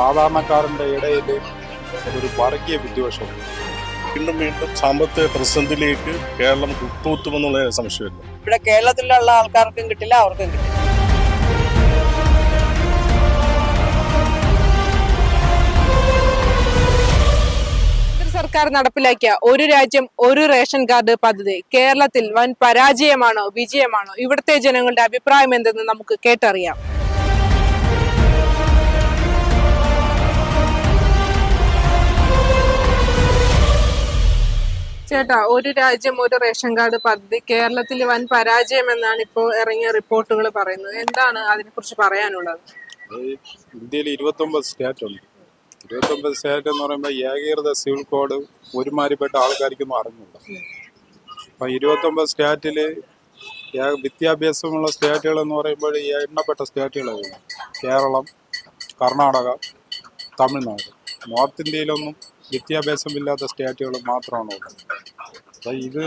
സാധാരണക്കാരന്റെ ഇടയിൽ ഒരു വർഗീയ വിദ്വേഷം. വീണ്ടും വീണ്ടും സാമ്പത്തിക പ്രതിസന്ധിയിലേക്ക് കേരളം കുത്തൂത്തുമെന്നുള്ള സംശയമില്ല. ഇവിടെ കേരളത്തിലുള്ള ആൾക്കാർക്കും കിട്ടില്ല അവർക്കും കിട്ടില്ല. കേന്ദ്ര സർക്കാർ നടപ്പിലാക്കിയ ഒരു രാജ്യം ഒരു റേഷൻ കാർഡ് പദ്ധതി കേരളത്തിൽ വൻ പരാജയമാണോ വിജയമാണോ? ഇവിടുത്തെ ജനങ്ങളുടെ അഭിപ്രായം എന്തെന്ന് നമുക്ക് കേട്ടറിയാം. ചേട്ടാ ഒരു രാജ്യം ഒരു റേഷൻ കാർഡ് പദ്ധതി കേരളത്തിൽ വൻ പരാജയം എന്നാണ് ഇപ്പോൾ ഇറങ്ങിയ റിപ്പോർട്ടുകൾ പറയുന്നത്. എന്താണ് അതിനെക്കുറിച്ച് പറയാനുള്ളത്? ഇന്ത്യയിൽ ഇരുപത്തൊമ്പത് സ്റ്റേറ്റ് ഉണ്ട്. ഇരുപത്തൊമ്പത് സ്റ്റേറ്റ് എന്ന് പറയുമ്പോൾ ഏകീകൃത സിവിൽ കോഡ് ഒരുമാതിരിപ്പെട്ട ആൾക്കാർക്കൊന്നും അറിഞ്ഞില്ല അപ്പം ഇരുപത്തൊമ്പത് സ്റ്റേറ്റിൽ വിദ്യാഭ്യാസമുള്ള സ്റ്റേറ്റുകൾ എന്ന് പറയുമ്പോൾ എണ്ണപ്പെട്ട സ്റ്റേറ്റുകളാണ് കേരളം കർണാടക തമിഴ്നാട്. നോർത്ത് ഇന്ത്യയിലൊന്നും വിദ്യാഭ്യാസമില്ലാത്ത സ്റ്റേറ്റുകൾ മാത്രമാണ് ഉള്ളത്. അപ്പം ഇത്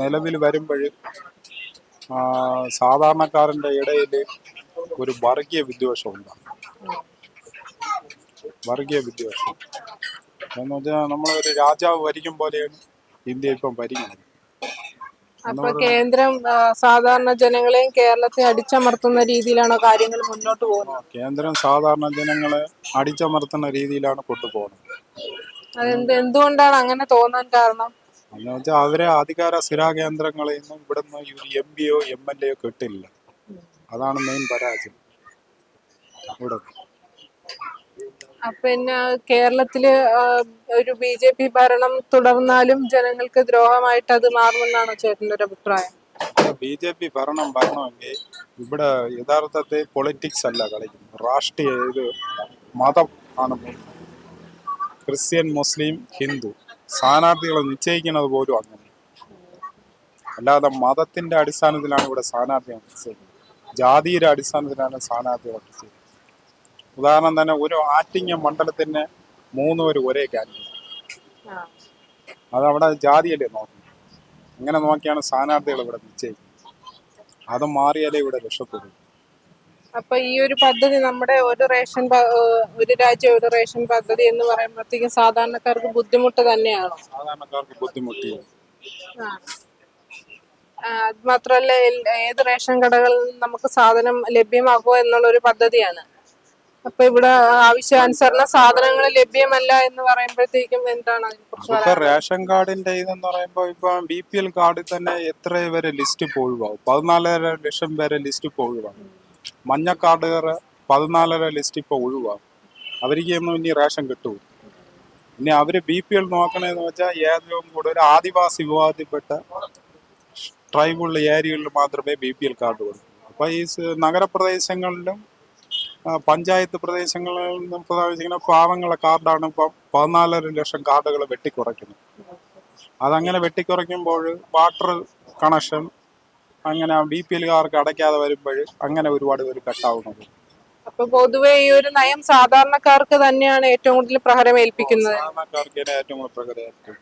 നിലവിൽ വരുമ്പോൾ സാധാരണക്കാരന്റെ ഇടയിൽ ഒരു വർഗീയ വിദ്വേഷം ഉണ്ടാകും. വർഗീയ വിദ്വേഷം. എന്ന് വെച്ചാൽ നമ്മളൊരു രാജാവ് ഭരിക്കും പോലെയാണ് ഇന്ത്യ ഇപ്പം ഭരിക്കുന്നത്. അപ്പൊ കേന്ദ്രം സാധാരണ ജനങ്ങളെയും കേരളത്തെ അടിച്ചമർത്തുന്ന രീതിയിലാണോ കാര്യങ്ങൾ മുന്നോട്ട് പോകുന്നത്? കേന്ദ്രം സാധാരണ ജനങ്ങളെ അടിച്ചമർത്തുന്ന രീതിയിലാണ് കൊണ്ടുപോകുന്നത്. അതെന്ത് എന്തുകൊണ്ടാണ് അങ്ങനെ തോന്നാൻ കാരണം? എന്ന് വെച്ചാൽ അവരെ അധികാര സ്ഥിരാകേന്ദ്രങ്ങളിൽ നിന്നും ഇവിടുന്ന് എം ഒ എം എൽ എയോ കിട്ടില്ല. അതാണ് മെയിൻ പരാജയം. ഇവിടെ പിന്നെ കേരളത്തിൽ ഒരു ബി ജെ പി ഭരണം തുടർന്നാലും ജനങ്ങൾക്ക് ദ്രോഹമായിട്ട് അത് മാറുമെന്നാണ് ചേട്ടന്റെ ഒരു അഭിപ്രായം ബി ജെ പി ഭരണം വരണമെങ്കിൽ ഇവിടെ യഥാർത്ഥത്തിൽ പൊളിറ്റിക്സ് അല്ല കളിക്കുന്നത്. രാഷ്ട്രീയ ഇത് മതം ആണ് ക്രിസ്ത്യൻ മുസ്ലിം ഹിന്ദു. സ്ഥാനാർത്ഥികളെ നിശ്ചയിക്കുന്നത് പോലും അങ്ങനെ. അല്ലാതെ മതത്തിന്റെ അടിസ്ഥാനത്തിലാണ് ഇവിടെ സ്ഥാനാർത്ഥികൾ നിശ്ചയിക്കുന്നത്. ജാതിയുടെ അടിസ്ഥാനത്തിലാണ് സ്ഥാനാർത്ഥികൾ നിശ്ചയിക്കുന്നത്. ഉദാഹരണം തന്നെ ഒരു ആറ്റിങ്ങ മണ്ഡലത്തിന് മൂന്ന് പേര് ഒരേ കാൻഡിഡേറ്റ് അതവിടെ ജാതിയല്ലേ നോക്കുന്നത്? അങ്ങനെ നോക്കിയാണ് സ്ഥാനാർത്ഥികൾ ഇവിടെ നിശ്ചയിക്കുന്നത്. അത് മാറിയാലേ ഇവിടെ രക്ഷപ്പെടും അപ്പൊ ഈ ഒരു പദ്ധതി നമ്മുടെ ഒരു റേഷൻ ഒരു രാജ്യം ഒരു റേഷൻ പദ്ധതി എന്ന് പറയുമ്പോഴത്തേക്കും സാധാരണക്കാർക്ക് ബുദ്ധിമുട്ട് തന്നെയാണോ? സാധാരണക്കാർക്ക് ബുദ്ധിമുട്ടി. അത് മാത്രമല്ല ഏത് റേഷൻ കടകളിൽ നമുക്ക് സാധനം ലഭ്യമാകുക എന്നുള്ള ഒരു പദ്ധതിയാണ്. അപ്പൊ ഇവിടെ ആവശ്യാനുസരണം സാധനങ്ങൾ ലഭ്യമല്ല എന്ന് പറയുമ്പോഴത്തേക്കും എന്താണ് അതിനെ ഇപ്പൊ റേഷൻ കാർഡിന്റെ ഇതെന്ന് പറയുമ്പോ ഇപ്പൊ ബി പി എൽ കാർഡിൽ തന്നെ എത്ര വരെ ലിസ്റ്റ് പോഴുവാകും പതിനാലര ലക്ഷം വരെ ലിസ്റ്റ് ഇപ്പോൾ ഒഴിവാകും മഞ്ഞ കാർഡുകാർ പതിനാലര ലിസ്റ്റ് ഇപ്പോൾ ഒഴിവാകും. അവർക്കൊന്നും ഇനി റേഷൻ കിട്ടും ഇനി അവർ ബി പി എൽ നോക്കണേന്ന് വെച്ചാൽ ഏറ്റവും കൂടുതൽ ആദിവാസി വിഭാഗത്തിൽപ്പെട്ട ട്രൈബൽ ഏരിയകളിൽ മാത്രമേ ബി പി എൽ കാർഡ് കൊടുക്കൂ അപ്പം ഈ നഗരപ്രദേശങ്ങളിലും പഞ്ചായത്ത് പ്രദേശങ്ങളിൽ നിന്നും പ്രവേശിക്കുന്ന പാവങ്ങളെ കാർഡാണ് ഇപ്പം പതിനാലര ലക്ഷം കാർഡുകൾ വെട്ടിക്കുറയ്ക്കുന്നത്. അതങ്ങനെ വെട്ടിക്കുറയ്ക്കുമ്പോൾ വാട്ടർ കണക്ഷൻ അങ്ങനെ ബി പി എൽകാർക്ക് അടയ്ക്കാതെ വരുമ്പോൾ അങ്ങനെ ഒരുപാട് പേര് കട്ടാവുന്നത്. അപ്പൊ പൊതുവെ ഈ ഒരു നയം സാധാരണക്കാർക്ക് തന്നെയാണ് ഏറ്റവും കൂടുതൽ പ്രഹരം ഏൽപ്പിക്കുന്നത്. സാധാരണക്കാർക്ക് ഇതിനെ ഏറ്റവും കൂടുതൽ പ്രകടമായിരിക്കും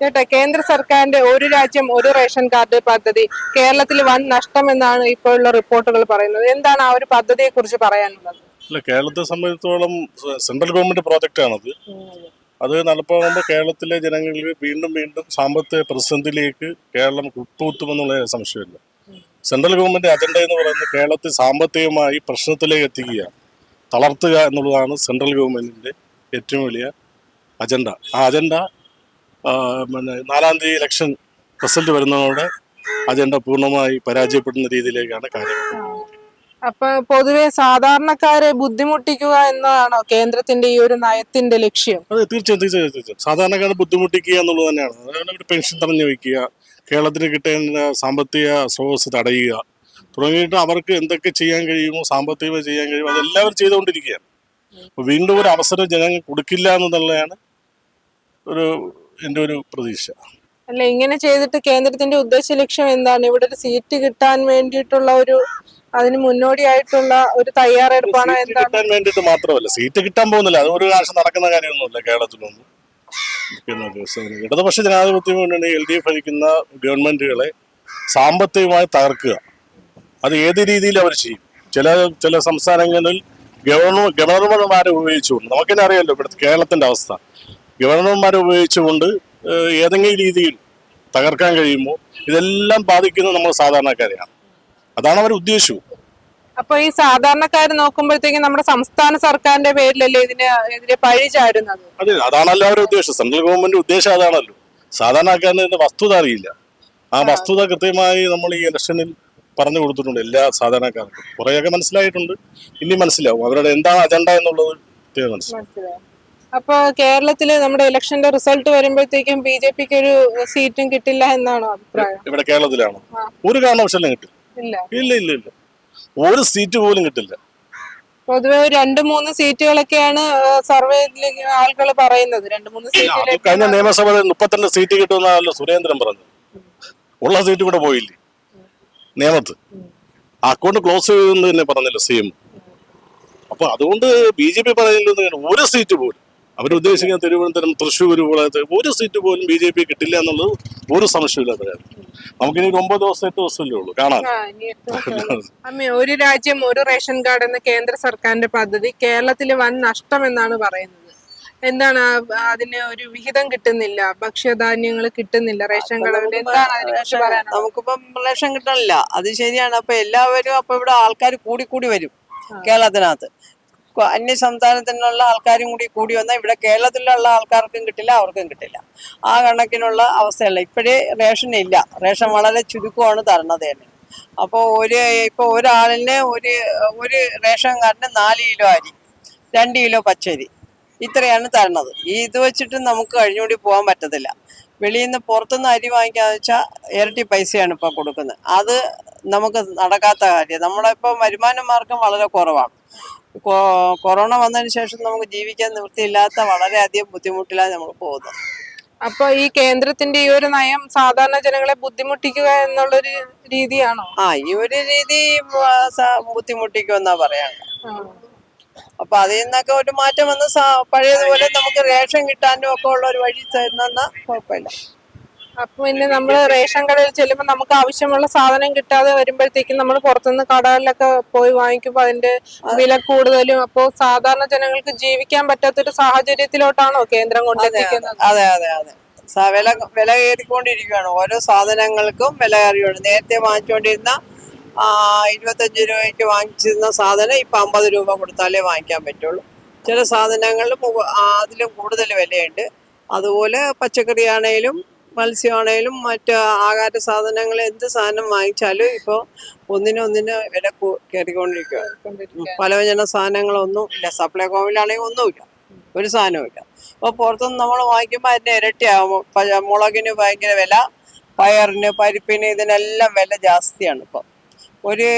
ചേട്ടാ കേന്ദ്ര സർക്കാരിന്റെ ഒരു രാജ്യം ഒരു റേഷൻ കാർഡ് പദ്ധതി കേരളത്തിൽ വൻ നഷ്ടം എന്നാണ് ഇപ്പോഴുള്ള റിപ്പോർട്ടുകൾ പറയുന്നത്. എന്താണ് ആ ഒരു പദ്ധതിയെ കുറിച്ച് പറയാനുള്ളത്? അല്ല കേരളത്തെ സംബന്ധിച്ചിടത്തോളം സെ- സെൻട്രൽ ഗവൺമെന്റ് പ്രോജക്റ്റ് ആണത് അത് നടപ്പാകുമ്പോൾ കേരളത്തിലെ ജനങ്ങൾക്ക് വീണ്ടും വീണ്ടും സാമ്പത്തിക പ്രതിസന്ധിയിലേക്ക് കേരളം കുത്തുമെന്നുള്ള സംശയമില്ല. സെൻട്രൽ ഗവൺമെന്റ് അജണ്ട എന്ന് പറയുന്നത് കേരളത്തെ സാമ്പത്തികമായി പ്രശ്നത്തിലേക്ക് എത്തിക്കുക തളർത്തുക എന്നുള്ളതാണ് സെൻട്രൽ ഗവൺമെന്റിന്റെ ഏറ്റവും വലിയ അജണ്ട ആ അജണ്ട പിന്നെ നാലാം തീയതി ഇലക്ഷൻ റിസൾട്ട് വരുന്നതോടെ അജണ്ട പൂർണമായി പരാജയപ്പെടുന്ന രീതിയിലേക്കാണ് കാര്യങ്ങൾ അപ്പൊ പൊതുവെ സാധാരണക്കാരെ ബുദ്ധിമുട്ടിക്കുക എന്നതാണോ കേന്ദ്രത്തിന്റെ ഈ ഒരു നയത്തിന്റെ ലക്ഷ്യം? അതെ തീർച്ചയായും തീർച്ചയായും തീർച്ചയായും. സാധാരണക്കാരെ ബുദ്ധിമുട്ടിക്കുക എന്നുള്ളത് തന്നെയാണ്. പെൻഷൻ തടഞ്ഞു വയ്ക്കുക കേരളത്തിന് കിട്ടേണ്ട സാമ്പത്തിക സ്രോതസ് തടയുക. തുടങ്ങിയിട്ട് അവർക്ക് എന്തൊക്കെ ചെയ്യാൻ കഴിയുമോ സാമ്പത്തികമായി ചെയ്യാൻ കഴിയുമോ അതെല്ലാവരും ചെയ്തുകൊണ്ടിരിക്കുകയാണ്. അപ്പോൾ വീണ്ടും ഒരു അവസരം ജനങ്ങൾ കൊടുക്കില്ല എന്നുള്ളതാണ് ഒരു എന്റെ ഒരു പ്രതീക്ഷ. അല്ല ഇങ്ങനെ ചെയ്തിട്ട് കേന്ദ്രത്തിന്റെ ഉദ്ദേശ ലക്ഷ്യം എന്താണ്? ഇവിടെ ഒരു സീറ്റ് കിട്ടാൻ വേണ്ടിയിട്ടുള്ള ഒരു അതിന് മുന്നോടിയായിട്ടുള്ള ഒരു തയ്യാറെടുപ്പാണോ എന്താണ്? കിട്ടാൻ വേണ്ടിയിട്ട് മാത്രമല്ല സീറ്റ് കിട്ടാൻ പോകുന്നില്ല. അത് ഒരു കാശം നടക്കുന്ന കാര്യമൊന്നുമില്ല കേരളത്തിലൊന്നും. ദിവസം ഇടതുപക്ഷ ജനാധിപത്യ മുന്നണി എൽ ഡി എഫ് ഭരിക്കുന്ന ഗവൺമെന്റുകളെ സാമ്പത്തികമായി തകർക്കുക. അത് ഏത് രീതിയിൽ അവർ ചെയ്യും? ചില ചില സംസ്ഥാനങ്ങളിൽ ഗവർണർ ഗവർണർമാരെ ഉപയോഗിച്ചുകൊണ്ട് നമുക്കെന്നെ അറിയാമല്ലോ ഇവിടുത്തെ കേരളത്തിന്റെ അവസ്ഥ. ഗവർണർമാരെ ഉപയോഗിച്ചുകൊണ്ട് ഏതെങ്കിലും രീതിയിൽ തകർക്കാൻ കഴിയുമ്പോൾ ഇതെല്ലാം ബാധിക്കുന്നത് നമ്മൾ സാധാരണക്കാരെയാണ്. അതാണ് അവർ ഉദ്ദേശവും. അപ്പൊ ഈ സാധാരണക്കാർ നോക്കുമ്പോഴത്തേക്കും നമ്മുടെ സംസ്ഥാന സർക്കാരിന്റെ പേരിലല്ലേ ഇതിന് എതിരെ പഴി ചാരുന്നത്? അതെ അതാണല്ലോ അവരുടെ ഉദ്ദേശം. സെൻട്രൽ ഗവൺമെന്റ് ഉദ്ദേശം അതാണല്ലോ. സാധാരണക്കാരന് ഇതിന്റെ വസ്തുത അറിയില്ല. ആ വസ്തുത കൃത്യമായി നമ്മൾ ഈ ഇലക്ഷനിൽ പറഞ്ഞു കൊടുത്തിട്ടുണ്ട് എല്ലാ സാധാരണക്കാർക്കും. കുറേയൊക്കെ മനസ്സിലായിട്ടുണ്ട്. ഇനി മനസ്സിലാവും. അവരുടെ എന്താണ് അജണ്ട എന്നുള്ളത് മനസ്സിലാവും. അപ്പൊ കേരളത്തിൽ നമ്മുടെ ഇലക്ഷന്റെ റിസൾട്ട് വരുമ്പോഴത്തേക്കും ബി ജെ പിക്ക് ഒരു സീറ്റും കിട്ടില്ല എന്നാണോ അഭിപ്രായം? ഇവിടെ കേരളത്തിലാണോ? ഒരു കാരണവശാലും കിട്ടില്ല. ഇല്ല ഇല്ല ഇല്ല. ഒരു സീറ്റ് പോലും കിട്ടില്ല. പൊതുവെ രണ്ട് മൂന്ന് സീറ്റുകളൊക്കെയാണ് സർവേയിൽ ആളുകൾ പറയുന്നത്. രണ്ട് മൂന്ന് കഴിഞ്ഞ നിയമസഭയിൽ മുപ്പത്തിരണ്ട് സീറ്റ് കിട്ടുമെന്നാണല്ലോ സുരേന്ദ്രൻ പറഞ്ഞു ഉള്ള സീറ്റ് കൂടെ പോയില്ലേ? നിയമത്ത്. അക്കൗണ്ട് ക്ലോസ് ചെയ്തെന്ന് തന്നെ പറഞ്ഞല്ലോ സി എം. അപ്പൊ അതുകൊണ്ട് ബി ജെ പി പറയുന്നത് ഒരു സീറ്റ് പോലും. അവരുദ്ദേശിക്കുന്ന തിരുവനന്തപുരം തൃശ്ശൂർ പോലത്തെ ഒരു സീറ്റ് പോലും ബി ജെ പി കിട്ടില്ല എന്നുള്ളത് ഒരു സംശയമില്ലാത്ത കാര്യം. നമുക്കിനി ഒരു ഒമ്പത് ദിവസം എട്ട് ദിവസമല്ലേ ഉള്ളൂ. കാണാൻ. അമ്മ ഒരു രാജ്യം ഒരു റേഷൻ കാർഡ് എന്ന കേന്ദ്ര സർക്കാരിന്റെ പദ്ധതി കേരളത്തിൽ വൻ നഷ്ടം എന്നാണ് പറയുന്നത്. എന്താണ് അതിന് ഒരു വിഹിതം കിട്ടുന്നില്ല ഭക്ഷ്യധാന്യങ്ങൾ കിട്ടുന്നില്ല റേഷൻ കടകളിൽ എന്താണ് പറയാനുള്ളത്? നമുക്കിപ്പം റേഷൻ കിട്ടണില്ല. അത് ശരിയാണ്. അപ്പൊ എല്ലാവരും അപ്പൊ ഇവിടെ ആൾക്കാർ കൂടി കൂടി വരും കേരളത്തിനകത്ത്. അന്യ സംസ്ഥാനത്തിനുള്ള ആൾക്കാരും കൂടി കൂടി വന്നാൽ ഇവിടെ കേരളത്തിലുള്ള ആൾക്കാർക്കും കിട്ടില്ല അവർക്കും കിട്ടില്ല. ആ കണക്കിനുള്ള അവസ്ഥയല്ല. ഇപ്പോഴേ റേഷൻ ഇല്ല. റേഷൻ വളരെ ചുരുക്കമാണ് തരണത് തന്നെ. അപ്പോൾ ഒരു ഇപ്പോൾ ഒരാളിന് ഒരു ഒരു റേഷൻ കാർഡിന് നാല് കിലോ അരി രണ്ട് കിലോ പച്ചരി ഇത്രയാണ് തരണത്. ഈ ഇത് വെച്ചിട്ട് നമുക്ക് കഴിഞ്ഞുകൂടി പോകാൻ പറ്റത്തില്ല. വെളിയിൽ നിന്ന് പുറത്തുനിന്ന് അരി വാങ്ങിക്കാന്ന് വെച്ചാൽ ഇരട്ടി പൈസയാണ് ഇപ്പോൾ കൊടുക്കുന്നത്. അത് നമുക്ക് നടക്കാത്ത കാര്യം. നമ്മളിപ്പോൾ വരുമാന മാർഗം വളരെ കുറവാണ്. കൊറോണ വന്നതിന് ശേഷം നമുക്ക് ജീവിക്കാൻ നിവൃത്തിയില്ലാത്ത വളരെയധികം ബുദ്ധിമുട്ടിലാണ് നമ്മൾ പോകുന്നത്. അപ്പൊ ഈ കേന്ദ്രത്തിന്റെ ഈ ഒരു നയം സാധാരണ ജനങ്ങളെ ബുദ്ധിമുട്ടിക്കുക എന്നുള്ളൊരു രീതിയാണോ? ആ ഈ ഒരു രീതി ബുദ്ധിമുട്ടിക്കുക എന്നാ ബുദ്ധിമുട്ടിക്കുമെന്നാ പറയാൻ അപ്പൊ അതിൽ നിന്നൊക്കെ ഒരു മാറ്റം വന്ന് പഴയതുപോലെ നമുക്ക് റേഷൻ കിട്ടാനും ഒക്കെ ഉള്ള ഒരു വഴി തരുന്ന കുഴപ്പമില്ല. അപ്പൊ പിന്നെ നമ്മൾ റേഷൻ കടയിൽ ചെല്ലുമ്പോൾ നമുക്ക് ആവശ്യമുള്ള സാധനം കിട്ടാതെ വരുമ്പോഴത്തേക്കും നമ്മൾ പുറത്തുനിന്ന് കടകളിലൊക്കെ പോയി വാങ്ങിക്കുമ്പോൾ അതിന്റെ വില കൂടുതലും. അപ്പോൾ സാധാരണ ജനങ്ങൾക്ക് ജീവിക്കാൻ പറ്റാത്തൊരു സാഹചര്യത്തിലോട്ടാണോ കേന്ദ്രം കൊണ്ടെത്തിക്കുന്നത്? അതെ അതെ അതെ വില വില കയറിക്കൊണ്ടിരിക്കുകയാണ്. ഓരോ സാധനങ്ങൾക്കും വില കയറിയുണ്ട് നേരത്തെ വാങ്ങിച്ചുകൊണ്ടിരുന്ന ഇരുപത്തഞ്ച് രൂപയ്ക്ക് വാങ്ങിച്ചിരുന്ന സാധനം ഇപ്പം അമ്പത് രൂപ കൊടുത്താലേ വാങ്ങിക്കാൻ പറ്റുള്ളൂ. ചില സാധനങ്ങളിൽ അതിലും കൂടുതൽ വിലയുണ്ട്. അതുപോലെ പച്ചക്കറി ആണേലും മത്സ്യമാണേലും മറ്റ് ആഹാര സാധനങ്ങൾ എന്ത് സാധനം വാങ്ങിച്ചാലും ഇപ്പോൾ ഒന്നിനൊന്നിന് വില കയറിക്കൊണ്ടിരിക്കുക പല പലവ്യഞ്ജന സാധനങ്ങളൊന്നും ഇല്ല. സപ്ലൈ കോമിലാണെങ്കിൽ ഒന്നുമില്ല. ഒരു സാധനവും ഇല്ല അപ്പോൾ പുറത്തുനിന്ന് നമ്മൾ വാങ്ങിക്കുമ്പോൾ അതിന്റെ ഇരട്ടിയാകും പ- മുളകിന് ഭയങ്കര വില പയറിന് പരിപ്പിന് ഇതിനെല്ലാം വില ജാസ്തിയാണ് ഇപ്പം. ഒരു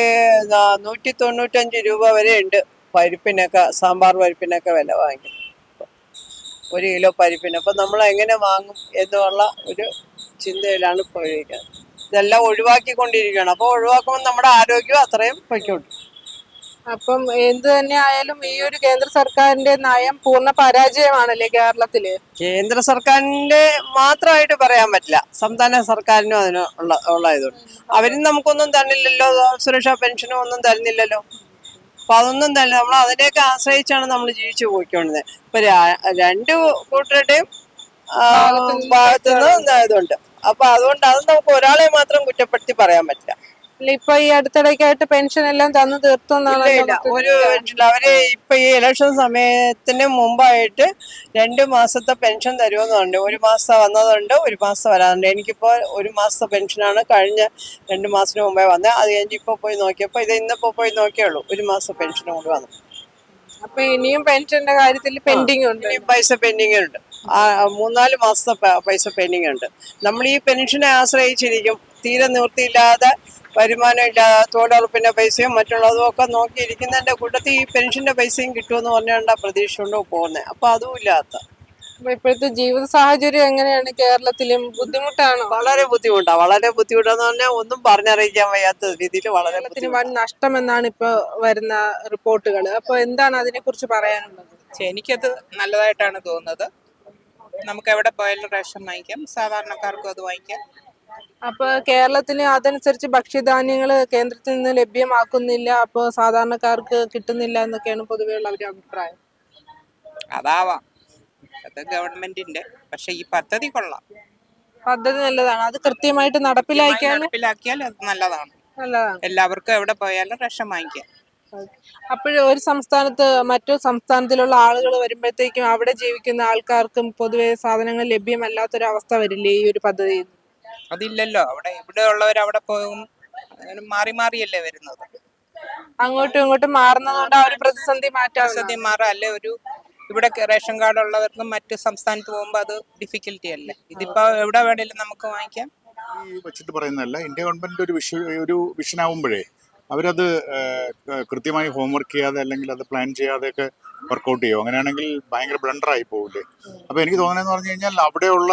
നൂറ്റി തൊണ്ണൂറ്റഞ്ച് രൂപ വരെ ഉണ്ട് പരിപ്പിനൊക്കെ സാമ്പാർ പരിപ്പിനൊക്കെ വില വാങ്ങിക്കുന്നത് ഒരു കിലോ പരിപ്പിന്. അപ്പം നമ്മൾ എങ്ങനെ വാങ്ങും എന്നുള്ള ഒരു ചിന്തയിലാണ് ഇപ്പോൾ ഇരിക്കുന്നത് ഇതെല്ലാം ഒഴിവാക്കിക്കൊണ്ടിരിക്കുകയാണ്. അപ്പോൾ ഒഴിവാക്കുമ്പോൾ നമ്മുടെ ആരോഗ്യം അത്രയും പൊയ്ക്കൊണ്ട് അപ്പം എന്ത് തന്നെ ആയാലും ഈ ഒരു കേന്ദ്ര സർക്കാരിന്റെ നയം പൂർണ പരാജയമാണല്ലേ കേരളത്തിൽ? കേന്ദ്ര സർക്കാരിന്റെ മാത്രമായിട്ട് പറയാൻ പറ്റില്ല. സംസ്ഥാന സർക്കാരിനും അതിനുള്ള ഉള്ള ഉള്ളതുകൊണ്ട് അവരും നമുക്കൊന്നും തന്നില്ലല്ലോ. സുരക്ഷാ പെൻഷനും ഒന്നും തരുന്നില്ലല്ലോ. അപ്പൊ അതൊന്നും തന്നെ നമ്മൾ അതിനെയൊക്കെ ആശ്രയിച്ചാണ് നമ്മൾ ജീവിച്ചു പോയിക്കൊണ്ടത് ഇപ്പൊ രണ്ടു കൂട്ടരുടെയും ഭാഗത്തുനിന്ന് ഇതുണ്ട് അപ്പൊ അതുകൊണ്ട് അത് നമുക്ക് ഒരാളെ മാത്രം കുറ്റപ്പെടുത്തി പറയാൻ പറ്റില്ല. ഇപ്പൊ ഈ അടുത്തിടയ്ക്കായിട്ട് പെൻഷൻ എല്ലാം തന്നു തീർത്തു എന്നാണ്. ഒരു അവർ ഇപ്പൊ ഈ ഇലക്ഷൻ സമയത്തിന് മുമ്പായിട്ട് രണ്ട് മാസത്തെ പെൻഷൻ തരുമെന്നുണ്ട് ഒരു മാസം വന്നതുണ്ട് ഒരു മാസം വരാറുണ്ട്. എനിക്കിപ്പോ ഒരു മാസത്തെ പെൻഷനാണ് കഴിഞ്ഞ രണ്ട് മാസത്തിന് മുമ്പേ വന്നത് അത് കഴിഞ്ഞ് ഇപ്പൊ പോയി നോക്കിയപ്പോ ഇത് ഇന്നിപ്പോ പോയി നോക്കിയുള്ളൂ ഒരു മാസം പെൻഷൻ കൂടി വന്നു. അപ്പൊ ഇനിയും പെൻഷന്റെ കാര്യത്തിൽ പെൻഡിങ് ഉണ്ട്. പൈസ പെൻഡിങ് ഉണ്ട്. ആ മൂന്നാൽ മാസത്തെ പൈസ പെൻഡിങ് ഉണ്ട്. നമ്മൾ ഈ പെൻഷനെ ആശ്രയിച്ചിരിക്കും. തീരെ നിവൃത്തിയില്ലാതെ വരുമാനം ഇല്ലാതെ തൊഴിലുറപ്പിന്റെ പൈസയും മറ്റുള്ളതും ഒക്കെ നോക്കിയിരിക്കുന്നതിന്റെ കൂട്ടത്തിൽ ഈ പെൻഷന്റെ പൈസയും കിട്ടുമെന്ന് പറഞ്ഞുകൊണ്ടാണ് പ്രതീക്ഷ കൊണ്ട് പോകുന്നത്. അപ്പം അതും ഇല്ലാത്ത. അപ്പൊ ഇപ്പോഴത്തെ ജീവിത സാഹചര്യം എങ്ങനെയാണ് കേരളത്തിലും ബുദ്ധിമുട്ടാണ്? വളരെ ബുദ്ധിമുട്ടാണ് വളരെ ബുദ്ധിമുട്ടാന്ന് പറഞ്ഞാൽ ഒന്നും പറഞ്ഞറിയിക്കാൻ വയ്യാത്ത രീതിയിൽ വളരെ വൻ നഷ്ടം എന്നാണ് ഇപ്പൊ വരുന്ന റിപ്പോർട്ടുകൾ അപ്പൊ എന്താണ് അതിനെ കുറിച്ച് പറയാനുള്ളത് എനിക്കത് നല്ലതായിട്ടാണ് തോന്നുന്നത്. നമുക്ക് എവിടെ പോയാലും റേഷൻ വാങ്ങിക്കാം. സാധാരണക്കാർക്കും അത് വാങ്ങിക്കാം. അപ്പൊ കേരളത്തിന് അതനുസരിച്ച് ഭക്ഷ്യധാന്യങ്ങൾ കേന്ദ്രത്തിൽ നിന്ന് ലഭ്യമാക്കുന്നില്ല. അപ്പൊ സാധാരണക്കാർക്ക് കിട്ടുന്നില്ല എന്നൊക്കെയാണ് പൊതുവെയുള്ള ഒരു അഭിപ്രായം. അതാവാം. അത് ഗവൺമെന്റിന്റെ. പക്ഷെ ഈ പദ്ധതി കൊള്ളാം. പദ്ധതി നല്ലതാണ്. അത് കൃത്യമായിട്ട് നടപ്പിലാക്കിയാൽ നടപ്പിലാക്കിയാൽ അത് നല്ലതാണ്. നല്ലതാണ്. എല്ലാവർക്കും എവിടെ പോയാലും റേഷൻ വാങ്ങിക്കാം. അപ്പോഴും ഒരു സംസ്ഥാനത്ത് മറ്റു സംസ്ഥാനത്തിലുള്ള ആളുകൾ വരുമ്പോഴത്തേക്കും അവിടെ ജീവിക്കുന്ന ആൾക്കാർക്കും പൊതുവെ സാധനങ്ങൾ ലഭ്യമല്ലാത്തൊരു അവസ്ഥ വരില്ലേ ഈ ഒരു പദ്ധതി അതില്ലല്ലോ. അവിടെ ഇവിടെ ഉള്ളവർ അവിടെ പോകും. അങ്ങനെ മാറി മാറിയല്ലേ വരുന്നത്. അങ്ങോട്ടും ഇങ്ങോട്ടും മാറുന്നതുകൊണ്ട് ആ ഒരു പ്രതിസന്ധി മാറ്റാൻ പ്രതിസന്ധി മാറാം. അല്ലെ ഒരു ഇവിടെ റേഷൻ കാർഡ് ഉള്ളവർക്കും മറ്റ് സംസ്ഥാനത്ത് പോകുമ്പോൾ അത് ഡിഫിക്കൽറ്റി അല്ലേ? ഇതിപ്പോ എവിടെ വേണേലും നമുക്ക് വാങ്ങിക്കാം. ഈ വെച്ചിട്ട് പറയുന്നതല്ല ഇന്ത്യ ഗവൺമെന്റ് ഒരു വിഷ ഒരു വിഷനാവുമ്പോഴേ അവരത് ഏഹ്, കൃത്യമായി ഹോംവർക്ക് ചെയ്യാതെ അല്ലെങ്കിൽ അത് പ്ലാൻ ചെയ്യാതെയൊക്കെ വർക്കൗട്ട് ചെയ്യും. അങ്ങനെയാണെങ്കിൽ ഭയങ്കര ബ്ലണ്ടർ ആയി പോകില്ലേ അപ്പൊ എനിക്ക് തോന്നുന്നതെന്ന് പറഞ്ഞു കഴിഞ്ഞാൽ അവിടെയുള്ള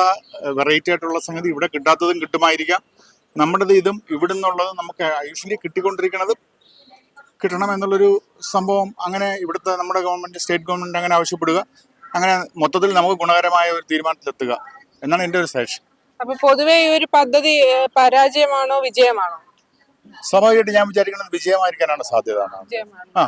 വെറൈറ്റി ആയിട്ടുള്ള സംഗതി ഇവിടെ കിട്ടാത്തതും കിട്ടുമായിരിക്കാം. നമ്മുടേത് ഇതും ഇവിടെ നിന്നുള്ളത് നമുക്ക് യൂഷ്വലി കിട്ടിക്കൊണ്ടിരിക്കുന്നത് കിട്ടണം എന്നുള്ളൊരു സംഭവം അങ്ങനെ ഇവിടുത്തെ നമ്മുടെ ഗവൺമെന്റ് സ്റ്റേറ്റ് ഗവൺമെന്റ് അങ്ങനെ ആവശ്യപ്പെടുക. അങ്ങനെ മൊത്തത്തിൽ നമുക്ക് ഗുണകരമായ ഒരു തീരുമാനത്തിലെത്തുക. എന്നാണ് എന്റെ ഒരു സജഷൻ അപ്പൊ പൊതുവേ ഈ ഒരു പദ്ധതി പരാജയമാണോ വിജയമാണോ? സ്വാഭാവികമായിട്ട് ഞാൻ വിചാരിക്കുന്നത് വിജയമായിരിക്കാനാണ് സാധ്യത. ആ.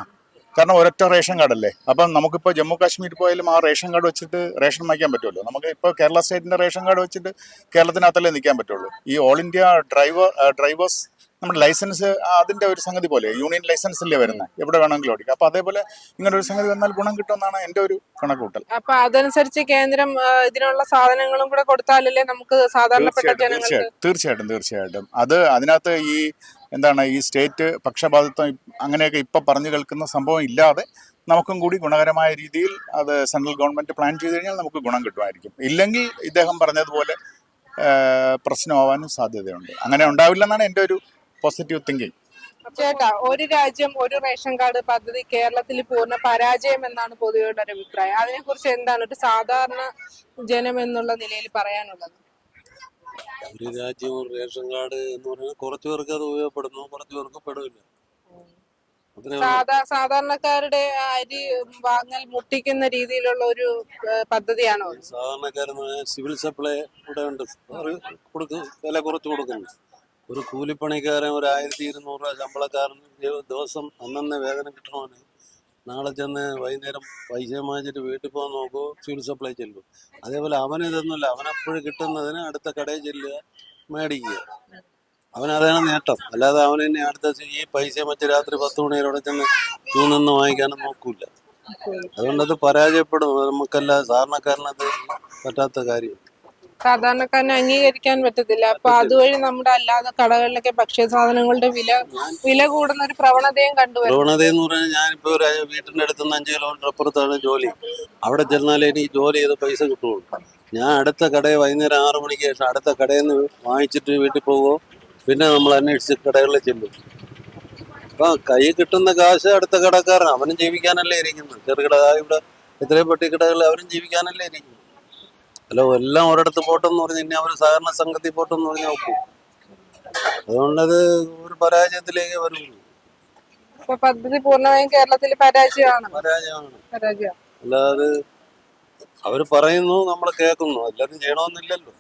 കാരണം ഒരൊറ്റ റേഷൻ കാർഡല്ലേ? അപ്പം നമുക്കിപ്പോൾ ജമ്മു കാശ്മീർ പോയാലും ആ റേഷൻ കാർഡ് വെച്ചിട്ട് റേഷൻ വാങ്ങിക്കാൻ പറ്റുമല്ലോ? നമുക്ക് ഇപ്പോൾ കേരള സ്റ്റേറ്റിന്റെ റേഷൻ കാർഡ് വെച്ചിട്ട് കേരളത്തിനകത്തല്ലേ നിൽക്കാൻ പറ്റുള്ളൂ? ഈ ഓൾ ഇന്ത്യ ഡ്രൈവർ ഡ്രൈവേഴ്സ് നമ്മുടെ ലൈസൻസ് അതിന്റെ ഒരു സംഗതി പോലെ യൂണിയൻ ലൈസൻസ് അല്ലേ വരുന്നത് എവിടെ വേണമെങ്കിലും ഓടിക്കാം. അപ്പൊ അതേപോലെ ഇങ്ങനെ ഒരു സംഗതി വന്നാൽ ഗുണം കിട്ടുമെന്നാണ് എന്റെ ഒരു കണക്കൂട്ടൽ അപ്പൊ അതനുസരിച്ച് കേന്ദ്രം ഇതിനുള്ള സാധനങ്ങളും കൂടെ കൊടുത്താലല്ലേ നമുക്ക് സാധാരണപ്പെട്ട തീർച്ചയായിട്ടും തീർച്ചയായിട്ടും. അത് അതിനകത്ത് ഈ എന്താണ് ഈ സ്റ്റേറ്റ് പക്ഷപാതിത്വം അങ്ങനെയൊക്കെ ഇപ്പം പറഞ്ഞു കേൾക്കുന്ന സംഭവം ഇല്ലാതെ നമുക്കും കൂടി ഗുണകരമായ രീതിയിൽ അത് സെൻട്രൽ ഗവൺമെന്റ് പ്ലാൻ ചെയ്ത് കഴിഞ്ഞാൽ നമുക്ക് ഗുണം കിട്ടുമായിരിക്കും. ഇല്ലെങ്കിൽ ഇദ്ദേഹം പറഞ്ഞതുപോലെ പ്രശ്നമാവാനും സാധ്യതയുണ്ട്. അങ്ങനെ ഉണ്ടാവില്ലെന്നാണ് എന്റെ ഒരു പോസിറ്റീവ് തിങ്കിങ് ചേട്ടാ ഒരു രാജ്യം ഒരു റേഷൻ കാർഡ് പദ്ധതി കേരളത്തിൽ പൂർണ പരാജയം എന്നാണ് പൊതുവെയുള്ള ഒരു അഭിപ്രായം. അതിനെക്കുറിച്ച് എന്താണ് ഒരു സാധാരണ ജനം എന്നുള്ള നിലയിൽ പറയാനുള്ളത്? ഒരു രാജ്യം ഒരു റേഷൻ കാർഡ് എന്ന് പറയുന്നത് കുറച്ചു പേർക്ക് അത് ഉപയോഗപ്പെടുന്നു കുറച്ചു പേർക്ക് പെടില്ല സാധാ സാധാരണക്കാരുടെ അരി വാങ്ങൽ മുട്ടിക്കുന്ന രീതിയിലുള്ള ഒരു പദ്ധതിയാണോ? സാധാരണക്കാരെന്ന് പറഞ്ഞാൽ സിവിൽ സപ്ലൈ ഇവിടെ ഉണ്ട്. കൊടുക്കും വില കുറച്ച് കൊടുക്കുന്നു. ഒരു കൂലിപ്പണിക്കാരൻ ഒരു ആയിരത്തി ഇരുന്നൂറ് രൂപ ശമ്പളക്കാരൻ ദിവസം അന്നന്നെ വേതനം കിട്ടണമെന്ന് നാളെ ചെന്ന് വൈകുന്നേരം പൈസ വാങ്ങിച്ചിട്ട് വീട്ടിൽ പോകാൻ നോക്കുമോ ഫ്യൂൽ സപ്ലൈ ചെല്ലും. അതേപോലെ അവന് ഇതൊന്നുമില്ല. അവനപ്പോഴും കിട്ടുന്നതിന് അടുത്ത കടയിൽ ചെല്ലുക മേടിക്കുക. അവനതാണ് നേട്ടം. അല്ലാതെ അവൻ ഇനി അടുത്ത ഈ പൈസ മറ്റു രാത്രി പത്ത് മണിയോടെ ചെന്ന് ക്യൂ വാങ്ങിക്കാനും നോക്കൂല. അതുകൊണ്ടത് പരാജയപ്പെടും. നമുക്കല്ല സാധാരണക്കാരനത് പറ്റാത്ത കാര്യം. സാധാരണക്കാരന് അംഗീകരിക്കാൻ പറ്റത്തില്ല. അപ്പൊ അതുവഴി നമ്മുടെ അല്ലാതെ കടകളിലൊക്കെ ഭക്ഷ്യ സാധനങ്ങളുടെ വില വില കൂടുന്ന ഒരു പ്രവണതയും കണ്ടുവരും പ്രവണത എന്ന് പറഞ്ഞാൽ ഞാനിപ്പോ വീട്ടിന്റെ അടുത്ത് നിന്ന് അഞ്ച് കിലോമീറ്റർ അപ്പുറത്താണ് ജോലി. അവിടെ ചെന്നാലേ എനിക്ക് ജോലി ചെയ്ത് പൈസ കിട്ടുള്ളൂ. ഞാൻ അടുത്ത കടയിൽ വൈകുന്നേരം ആറു മണിക്ക് ശേഷം അടുത്ത കടയിൽ നിന്ന് വാങ്ങിച്ചിട്ട് വീട്ടിൽ പോകുമോ പിന്നെ നമ്മൾ അന്വേഷിച്ച് കടകളിൽ ചെല്ലും. അപ്പൊ കൈ കിട്ടുന്ന കാശ് അടുത്ത കടക്കാരൻ അവനും ജീവിക്കാനല്ലേ ഇരിക്കുന്നത്. ചെറുകിട ഇവിടെ ഇത്രയും പെട്ടിക്കടകളിൽ അവരും ജീവിക്കാനല്ലേ ഇരിക്കുന്നത്. അല്ല എല്ലാം ഒരിടത്ത് പോട്ടെന്ന് പറഞ്ഞ് ഇനി അവർ സഹകരണ സംഘത്തിൽ പോട്ടെന്ന് പറഞ്ഞ് നോക്കൂ അതുകൊണ്ടത് ഒരു പരാജയത്തിലേക്ക് വരുള്ളൂ. പദ്ധതി പൂർണമായും കേരളത്തിൽ പരാജയമാണ്. പരാജയമാണ്. പരാജയം അല്ലാതെ അവർ പറയുന്നു നമ്മൾ കേൾക്കുന്നു. എല്ലാവരും ചെയ്യണമെന്നില്ലല്ലോ.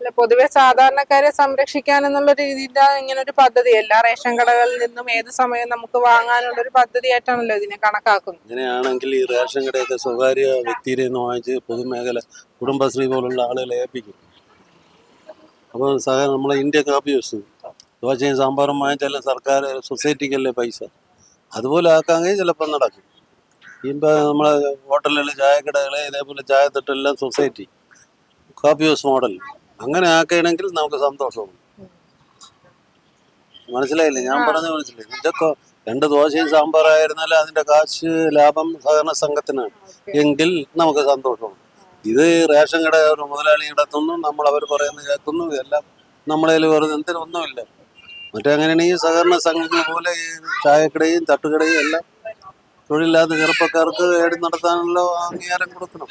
അല്ല പൊതുവെ സാധാരണക്കാരെ സംരക്ഷിക്കാൻ എന്നുള്ള രീതിയിലാണ് ഇങ്ങനെ ഒരു പദ്ധതി. എല്ലാ റേഷൻ കടകളിൽ നിന്നും ഏത് സമയം നമുക്ക് വാങ്ങാനുള്ള ഒരു പദ്ധതിയായിട്ടാണല്ലോ ഇതിനെ കണക്കാക്കുന്നത്. അങ്ങനെയാണെങ്കിൽ ഈ റേഷൻ കടയൊക്കെ സ്വകാര്യ വ്യക്തിയിൽ നിന്ന് വാങ്ങിച്ച് പൊതുമേഖല കുടുംബശ്രീ പോലുള്ള ആളുകളെ ഏൽപ്പിക്കും. അപ്പോൾ സഹ നമ്മളെ ഇന്ത്യ കാപ്പി ഹൗസ് ദോശയും സാമ്പാറും വാങ്ങിച്ചാലും സർക്കാർ സൊസൈറ്റിക്കല്ലേ പൈസ? അതുപോലെ ആക്കാമെങ്കിൽ ചിലപ്പോൾ നടക്കും. ഇപ്പം നമ്മളെ ഹോട്ടലുകൾ ചായക്കടകൾ ഇതേപോലെ ചായത്തൊട്ടെല്ലാം സൊസൈറ്റി. കാപ്പി ഹൗസ് മോഡൽ. അങ്ങനെ ആക്കണമെങ്കിൽ നമുക്ക് സന്തോഷം മനസ്സിലായില്ലേ? ഞാൻ പറഞ്ഞ മനസ്സിലായി. ഇതൊക്കെ രണ്ട് ദോശയും സാമ്പാറായിരുന്നാലും അതിന്റെ കാശ് ലാഭം സഹകരണ സംഘത്തിനാണ് എങ്കിൽ നമുക്ക് സന്തോഷമാണ് ഇത് റേഷൻ കട ഒരു മുതലാളി കിടത്തുന്നു നമ്മൾ അവർ പറയുന്ന കേൾക്കുന്നു. എല്ലാം നമ്മളതിൽ വെറുതെ എന്തിനൊന്നുമില്ല മറ്റേ അങ്ങനെയാണെങ്കിൽ സഹകരണ സംഘങ്ങൾ പോലെ ഈ ചായക്കടയും തട്ടുകടയും എല്ലാം തൊഴിലില്ലാത്ത ചെറുപ്പക്കാർക്ക് ഏടി നടത്താനുള്ള അംഗീകാരം കൊടുക്കണം.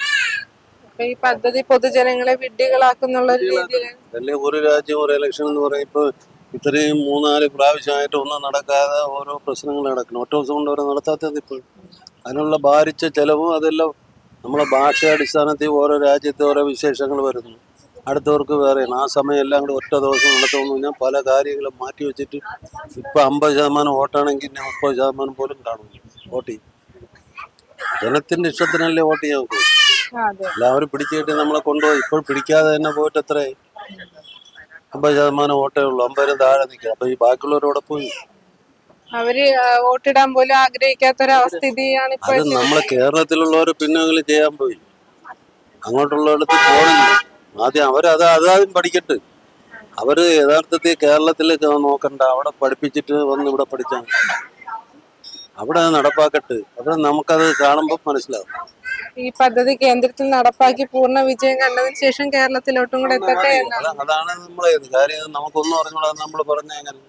അപ്പൊ ഈ പദ്ധതി പൊതുജനങ്ങളെ വിഡ്ഢികളാക്കുന്നുള്ള ഒരു രീതിയിൽ അല്ലെ ഒരു രാജ്യം ഒരു ഇലക്ഷൻ എന്ന് പറയുമ്പോൾ ഇത്രയും മൂന്നാൽ പ്രാവശ്യമായിട്ട് ഒന്നും നടക്കാതെ ഓരോ പ്രശ്നങ്ങൾ നടക്കണം ഒറ്റ ദിവസം കൊണ്ട് അവരെ നടത്താത്തത് ഇപ്പോൾ. അതിനുള്ള ഭാരിച്ച ചെലവും അതെല്ലാം നമ്മളെ ഭാഷ അടിസ്ഥാനത്തിൽ ഓരോ രാജ്യത്തെ ഓരോ വിശേഷങ്ങൾ വരുന്നു. അടുത്തവർക്ക് വേറെയാണ്. ആ സമയം എല്ലാം കൂടി ഒറ്റ ദിവസം നടത്തുമെന്ന് പറഞ്ഞാൽ പല കാര്യങ്ങളും മാറ്റി വെച്ചിട്ട് ഇപ്പം അമ്പത് ശതമാനം വോട്ടാണെങ്കിൽ മുപ്പത് ശതമാനം പോലും കാണില്ല വോട്ട് ചെയ്യും. ജനത്തിന്റെ ഇഷ്ടത്തിനല്ലേ വോട്ട് ചെയ്യാൻ അതെ എല്ലാവരും പിടിച്ചിട്ട് നമ്മളെ കൊണ്ടുപോയി. ഇപ്പോൾ പിടിക്കാതെ തന്നെ പോയിട്ട് എത്രയായി? അമ്പത് ശതമാനം വോട്ടേ ഉള്ളൂ. അമ്പതിനും താഴെ നിൽക്കുക. അപ്പൊ ഈ ബാക്കിയുള്ളവരോടെ പോയി? അവർ വോട്ടിടാൻ പോലും ആഗ്രഹിക്കാത്തൊരവസ്ഥിതിയാണ് അത് നമ്മളെ കേരളത്തിലുള്ളവർ പിന്നെങ്കിലും ചെയ്യാൻ പോയി. അങ്ങോട്ടുള്ളിടത്ത് പോകണില്ല ആദ്യം അവരത് അതാദ്യം പഠിക്കട്ടെ. അവർ യഥാർത്ഥത്തിൽ കേരളത്തിലേക്ക് നോക്കണ്ട. അവിടെ പഠിപ്പിച്ചിട്ട് വന്ന് ഇവിടെ പഠിച്ചാൽ അവിടെ അത് നടപ്പാക്കട്ടെ. അവിടെ നമുക്കത് കാണുമ്പോൾ മനസ്സിലാവും. ഈ പദ്ധതി കേന്ദ്രത്തിൽ നടപ്പാക്കി പൂർണ വിജയം കണ്ടതിന് ശേഷം കേരളത്തിലോട്ടും കൂടെ എത്തട്ടെ എന്നാണ്. അതാണ് നമ്മളെ ഇത്. കാര്യം ഇത് നമുക്കൊന്നും അറിഞ്ഞൂടാ നമ്മൾ പറഞ്ഞു എങ്ങനെ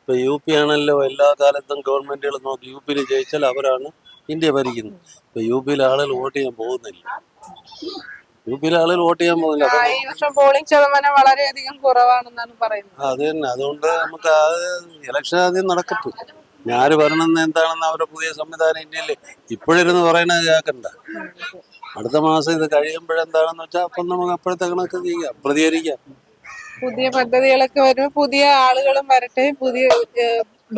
ഇപ്പൊ യു പി ആണല്ലോ എല്ലാ കാലത്തും ഗവൺമെന്റുകൾ നോക്കി യു പിയിൽ ജയിച്ചാൽ അവരാണ് ഇന്ത്യ ഭരിക്കുന്നത്. ഇപ്പൊ യു പിയിലെ ആളുകൾ വോട്ട് ചെയ്യാൻ പോകുന്നില്ല. യു പിയിലെ ആളുകൾ വോട്ട് ചെയ്യാൻ പോകുന്നില്ല. ആ, അപ്പൊ ഈ വർഷം പോളിംഗ് ശതമാനം വളരെയധികം കുറവാണെന്നാണ് പറയുന്നത്. ആ, അത് തന്നെ. അതുകൊണ്ട് നമുക്ക് ആ ഇലക്ഷൻ ആദ്യം നടക്കട്ടെ. ഞാര് ഭരണം എന്താണെന്ന് അവരുടെ പുതിയ സംവിധാനം ഇന്ത്യയിൽ ഇപ്പോഴിരുന്ന് പറയണത് കേൾക്കണ്ട അടുത്ത മാസം ഇത് കഴിയുമ്പോഴെന്താണെന്ന് വെച്ചാൽ അപ്പം നമുക്ക് അപ്പോഴത്തെ കണക്ക് ചെയ്യാം പ്രതികരിക്കാം. പുതിയ പദ്ധതികളൊക്കെ വരുമ്പോൾ പുതിയ ആളുകളും വരട്ടെ പുതിയ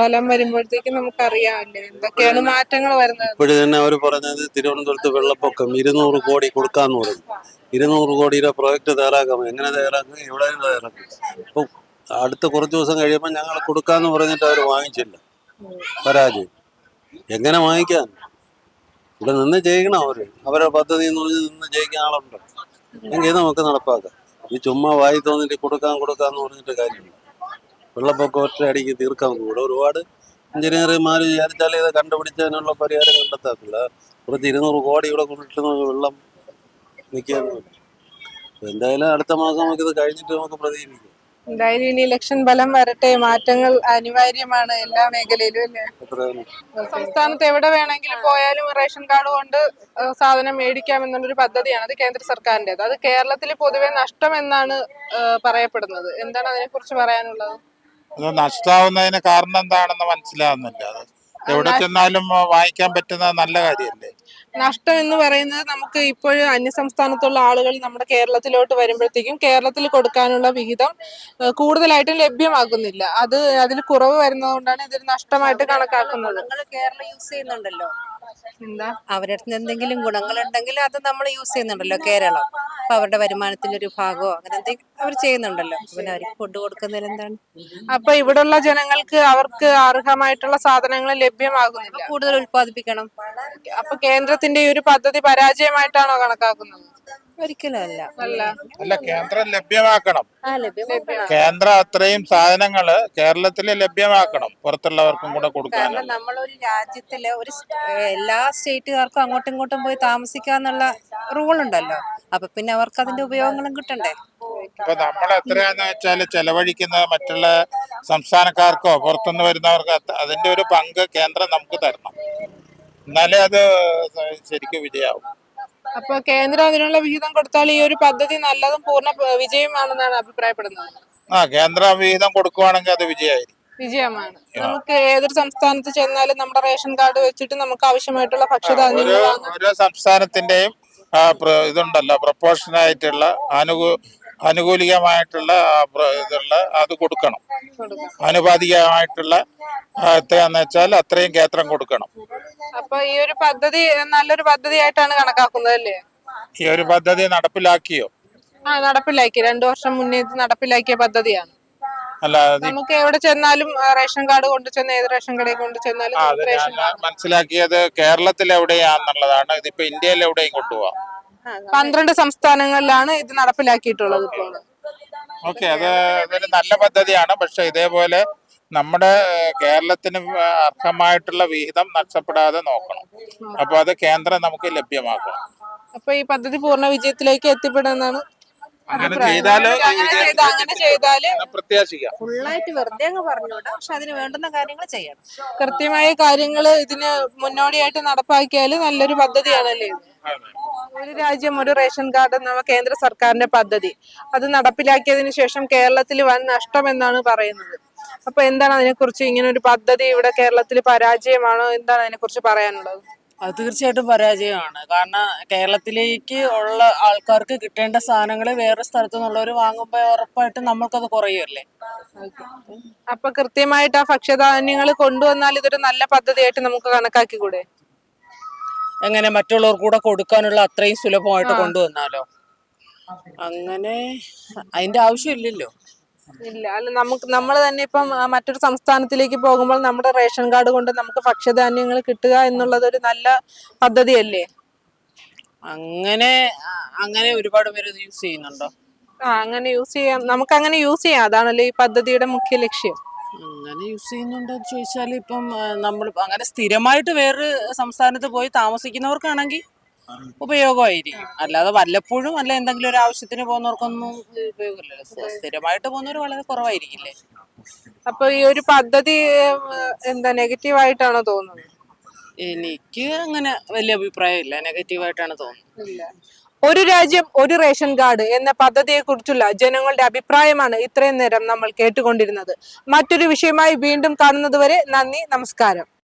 ബലം വരുമ്പോഴത്തേക്കും നമുക്കറിയാമല്ലേ എന്തൊക്കെയാണ് മാറ്റങ്ങൾ വരുന്നത്. ഇപ്പോഴും തന്നെ അവർ പറഞ്ഞത് തിരുവനന്തപുരത്ത് വെള്ളപ്പൊക്കം ഇരുന്നൂറ് കോടി കൊടുക്കാന്ന് പറഞ്ഞു. ഇരുന്നൂറ് കോടിയുടെ പ്രോജക്റ്റ് തയ്യാറാക്കാം. എങ്ങനെ തയ്യാറാക്കും? എവിടെ തയ്യാറാക്കും അടുത്ത കുറച്ച് ദിവസം കഴിയുമ്പോൾ ഞങ്ങൾ കൊടുക്കാന്ന് പറഞ്ഞിട്ട് അവർ വാങ്ങിച്ചില്ല. പരാജയം എങ്ങനെ വാങ്ങിക്കാൻ? ഇവിടെ നിന്ന് ജയിക്കണം അവർ. അവരുടെ പദ്ധതി എന്ന് പറഞ്ഞ് നിന്ന് ജയിക്കാൻ ആളുണ്ട്. എങ്കിൽ നമുക്ക് നടപ്പാക്കാം. ഈ ചുമ്മാ വായി തോന്നിട്ട് കൊടുക്കാൻ കൊടുക്കാന്ന് പറഞ്ഞിട്ട് കാര്യമില്ല. വെള്ളപ്പൊക്കം ഒറ്റ അടിക്ക് തീർക്കാൻ. ഇവിടെ ഒരുപാട് എഞ്ചിനീയർമാർ വിചാരിച്ചാലേ ഇത് കണ്ടുപിടിച്ചതിനുള്ള പരിഹാരം കണ്ടെത്താത്തില്ല കുറച്ച് ഇരുന്നൂറ് കോടി ഇവിടെ കൊണ്ടിട്ട് വെള്ളം നിൽക്കാൻ എന്തായാലും അടുത്ത മാസം നമുക്കിത് കഴിഞ്ഞിട്ട് നമുക്ക് പ്രതികരിക്കാം എന്തായാലും ഇനി ഇലക്ഷൻ ഫലം വരട്ടെ. മാറ്റങ്ങൾ അനിവാര്യമാണ് എല്ലാ മേഖലയിലും അല്ലേ? സംസ്ഥാനത്ത് എവിടെ വേണമെങ്കിലും പോയാലും റേഷൻ കാർഡ് കൊണ്ട് സാധനം മേടിക്കാം എന്നുള്ളൊരു പദ്ധതിയാണ് അത് കേന്ദ്ര സർക്കാരിന്റെത് അത് കേരളത്തിൽ പൊതുവെ നഷ്ടം എന്നാണ് പറയപ്പെടുന്നത്. എന്താണ് അതിനെ കുറിച്ച് പറയാനുള്ളത്? അത് നഷ്ടമാവുന്നതിന് കാരണം എന്താണെന്ന് മനസ്സിലാവുന്നില്ല. അത് എവിടെ ചെന്നാലും വായിക്കാൻ വാങ്ങിക്കാൻ പറ്റുന്ന നല്ല കാര്യമല്ലേ? നഷ്ടം എന്ന് പറയുന്നത് നമുക്ക് ഇപ്പോഴും അന്യസംസ്ഥാനത്തുള്ള ആളുകൾ നമ്മുടെ കേരളത്തിലോട്ട് വരുമ്പോഴത്തേക്കും കേരളത്തിൽ കൊടുക്കാനുള്ള വിഹിതം കൂടുതലായിട്ട് ലഭ്യമാകുന്നില്ല. അത് അതിൽ കുറവ് വരുന്നതുകൊണ്ടാണ് ഇതൊരു നഷ്ടമായിട്ട് കണക്കാക്കുന്നത്. കേരളം യൂസ് ചെയ്യുന്നുണ്ടല്ലോ. അവരുടെ അടുത്ത് എന്തെങ്കിലും ഗുണങ്ങളുണ്ടെങ്കിൽ അത് നമ്മൾ യൂസ് ചെയ്യുന്നുണ്ടല്ലോ കേരളം. അപ്പൊ അവരുടെ വരുമാനത്തിന്റെ ഒരു ഭാഗമോ അങ്ങനെ എന്തെങ്കിലും അവർ ചെയ്യുന്നുണ്ടല്ലോ. പിന്നെ അവർക്ക് ഫുഡ് കൊടുക്കുന്നതിൽ എന്താണ്? അപ്പൊ ഇവിടുള്ള ജനങ്ങൾക്ക് അവർക്ക് അർഹമായിട്ടുള്ള സാധനങ്ങൾ ലഭ്യമാകുന്നില്ല. കൂടുതൽ ഉത്പാദിപ്പിക്കണം അപ്പൊ കേന്ദ്രത്തിന്റെ ഈ ഒരു പദ്ധതി പരാജയമായിട്ടാണോ കണക്കാക്കുന്നത്? ഒരിക്കലും അല്ല അല്ല അല്ല കേന്ദ്രം ലഭ്യമാക്കണം. ആ ലഭ്യമാക്കണം. കേന്ദ്രം അത്രയും സാധനങ്ങൾ കേരളത്തിൽ ലഭ്യമാക്കണം. പുറത്തുള്ളവർക്കും കൂടെ കൊടുക്കാൻ നമ്മളൊരു രാജ്യത്തിലെ ഒരു എല്ലാ സ്റ്റേറ്റുകാർക്കും അങ്ങോട്ടും ഇങ്ങോട്ടും പോയി താമസിക്കാന്നുള്ള റൂൾ ഉണ്ടല്ലോ അപ്പൊ പിന്നെ അവർക്ക് അതിന്റെ ഉപയോഗങ്ങളും കിട്ടണ്ടേ? ഇപ്പൊ നമ്മൾ എത്രയാന്ന് വെച്ചാൽ ചെലവഴിക്കുന്നത് മറ്റുള്ള സംസ്ഥാനക്കാർക്കോ പുറത്തുനിന്ന് വരുന്നവർക്കോ അതിന്റെ ഒരു പങ്ക് കേന്ദ്രം നമുക്ക് തരണം. എന്നാലേ അത് ശരിക്കും വിജയാവും. അപ്പൊ കേന്ദ്രം അതിനുള്ള വിഹിതം കൊടുത്താൽ ഈ ഒരു പദ്ധതി നല്ലതും പൂർണ വിജയമാണെന്നാണ് അഭിപ്രായപ്പെടുന്നത്. ആ കേന്ദ്ര വിഹിതം കൊടുക്കുവാണെങ്കിൽ അത് വിജയമായിരിക്കും. വിജയമാണ്. നമുക്ക് ഏതൊരു സംസ്ഥാനത്ത് ചെന്നാലും നമ്മുടെ റേഷൻ കാർഡ് വെച്ചിട്ട് നമുക്ക് ആവശ്യമായിട്ടുള്ള ഭക്ഷ്യധാന്യങ്ങൾ ഓരോ സംസ്ഥാനത്തിന്റെയും ഇതുണ്ടല്ലോ പ്രപ്പോർഷൻ ആയിട്ടുള്ള അനുകൂ അനുകൂലികമായിട്ടുള്ള ഇതുള്ള അത് കൊടുക്കണം. അനുപാതികമായിട്ടുള്ള ആനുപാതികമായിട്ടുള്ള എത്രയാന്ന് വെച്ചാൽ അത്രയും കേത്രം കൊടുക്കണം. അപ്പൊ ഈ ഒരു പദ്ധതി നല്ലൊരു പദ്ധതിയായിട്ടാണ് കണക്കാക്കുന്നത് അല്ലേ ഈ ഒരു പദ്ധതി നടപ്പിലാക്കിയോ? ആ നടപ്പിലാക്കി. രണ്ടു വർഷം മുന്നേ ഇത് നടപ്പിലാക്കിയ പദ്ധതിയാണ്. അല്ല നമുക്ക് എവിടെ ചെന്നാലും റേഷൻ കാർഡ് കൊണ്ടു ചെന്ന് ഏത് റേഷൻ കടയിൽ കൊണ്ടു ചെന്നാലും മനസ്സിലാക്കിയത് കേരളത്തിൽ എവിടെയാന്നുള്ളതാണ് ഇതിപ്പോ ഇന്ത്യയിൽ എവിടെയും കൊണ്ടുപോകാം പന്ത്രണ്ട് സംസ്ഥാനങ്ങളിലാണ് ഇത് നടപ്പിലാക്കിയിട്ടുള്ളത് ഇപ്പോൾ. ഓക്കെ അത് അതൊരു നല്ല പദ്ധതിയാണ്. പക്ഷെ ഇതേപോലെ നമ്മുടെ കേരളത്തിന് അർഹമായിട്ടുള്ള വിഹിതം നഷ്ടപ്പെടാതെ നോക്കണം. അപ്പൊ അത് കേന്ദ്രം നമുക്ക് ലഭ്യമാക്കണം. അപ്പൊ ഈ പദ്ധതി പൂർണ വിജയത്തിലേക്ക് എത്തിപ്പെടുന്നതാണ് അങ്ങനെ. ചെയ്താൽ അങ്ങനെ ചെയ്ത അങ്ങനെ ചെയ്താൽ പ്രത്യാശിക്കാം. ഫുള്ളായിട്ട് വെറുതെ അങ്ങ് പറഞ്ഞുകൂടാ പക്ഷെ അതിന് വേണ്ടുന്ന കാര്യങ്ങൾ ചെയ്യണം. കൃത്യമായ കാര്യങ്ങൾ ഇതിന് മുന്നോടിയായിട്ട് നടപ്പാക്കിയാൽ നല്ലൊരു പദ്ധതിയാണല്ലേ ഒരു രാജ്യം ഒരു റേഷൻ കാർഡ് എന്ന കേന്ദ്ര സർക്കാരിന്റെ പദ്ധതി. അത് നടപ്പിലാക്കിയതിനു ശേഷം കേരളത്തിൽ വൻ നഷ്ടം എന്നാണ് പറയുന്നത്. അപ്പൊ എന്താണ് അതിനെക്കുറിച്ച് ഇങ്ങനെ ഒരു പദ്ധതി ഇവിടെ കേരളത്തിൽ പരാജയമാണോ? എന്താണ് അതിനെക്കുറിച്ച് പറയാനുള്ളത്? അത് തീർച്ചയായിട്ടും പരാജയമാണ്. കാരണം കേരളത്തിലേക്ക് ഉള്ള ആൾക്കാർക്ക് കിട്ടേണ്ട സാധനങ്ങൾ വേറെ സ്ഥലത്തു നിന്നുള്ളവർ വാങ്ങുമ്പോൾ ഉറപ്പായിട്ടും നമ്മൾക്കത് കുറയുമല്ലേ അപ്പൊ കൃത്യമായിട്ട് ആ ഭക്ഷ്യധാന്യങ്ങൾ കൊണ്ടുവന്നാൽ ഇതൊരു നല്ല പദ്ധതിയായിട്ട് നമുക്ക് കണക്കാക്കിക്കൂടെ? എങ്ങനെ മറ്റുള്ളവർ കൂടെ കൊടുക്കാനുള്ള അത്രയും സുലഭമായിട്ട് കൊണ്ടുവന്നാലോ? അങ്ങനെ അതിന്റെ ആവശ്യമില്ലല്ലോ. ഇല്ല. അല്ല നമുക്ക് നമ്മൾ തന്നെ ഇപ്പം മറ്റൊരു സംസ്ഥാനത്തിലേക്ക് പോകുമ്പോൾ നമ്മുടെ റേഷൻ കാർഡ് കൊണ്ട് നമുക്ക് ഭക്ഷ്യധാന്യങ്ങൾ കിട്ടുക എന്നുള്ളത് ഒരു നല്ല പദ്ധതിയല്ലേ? അങ്ങനെ അങ്ങനെ ഒരുപാട് പേര് യൂസ് ചെയ്യുന്നുണ്ടോ? ആ അങ്ങനെ യൂസ് ചെയ്യാം. നമുക്ക് അങ്ങനെ യൂസ് ചെയ്യാം. അതാണല്ലോ ഈ പദ്ധതിയുടെ മുഖ്യ ലക്ഷ്യം. അങ്ങനെ യൂസ് ചെയ്യുന്നുണ്ടോ എന്ന് ചോദിച്ചാൽ ഇപ്പം നമ്മൾ അങ്ങനെ സ്ഥിരമായിട്ട് വേറൊരു സംസ്ഥാനത്ത് പോയി താമസിക്കുന്നവർക്കാണെങ്കിൽ ഉപയോഗമായിരിക്കും. അല്ലാതെ വല്ലപ്പോഴും അല്ല എന്തെങ്കിലും ഒരു ആവശ്യത്തിന് പോകുന്നവർക്കൊന്നും ഉപയോഗമില്ലല്ലോ. സ്ഥിരമായിട്ട് പോകുന്നവർ വളരെ കുറവായിരിക്കില്ലേ? അപ്പൊ ഈ ഒരു പദ്ധതി എന്താ നെഗറ്റീവ് ആയിട്ടാണോ തോന്നുന്നത്? എനിക്ക് അങ്ങനെ വലിയ അഭിപ്രായമില്ല. നെഗറ്റീവായിട്ടാണ് തോന്നുന്നത്. ഒരു രാജ്യം ഒരു റേഷൻ കാർഡ് എന്ന പദ്ധതിയെക്കുറിച്ചുള്ള ജനങ്ങളുടെ അഭിപ്രായമാണ് ഇത്രയും നേരം നമ്മൾ കേട്ടുകൊണ്ടിരുന്നത്. മറ്റൊരു വിഷയമായി വീണ്ടും കാണുന്നതുവരെ നന്ദി നമസ്കാരം.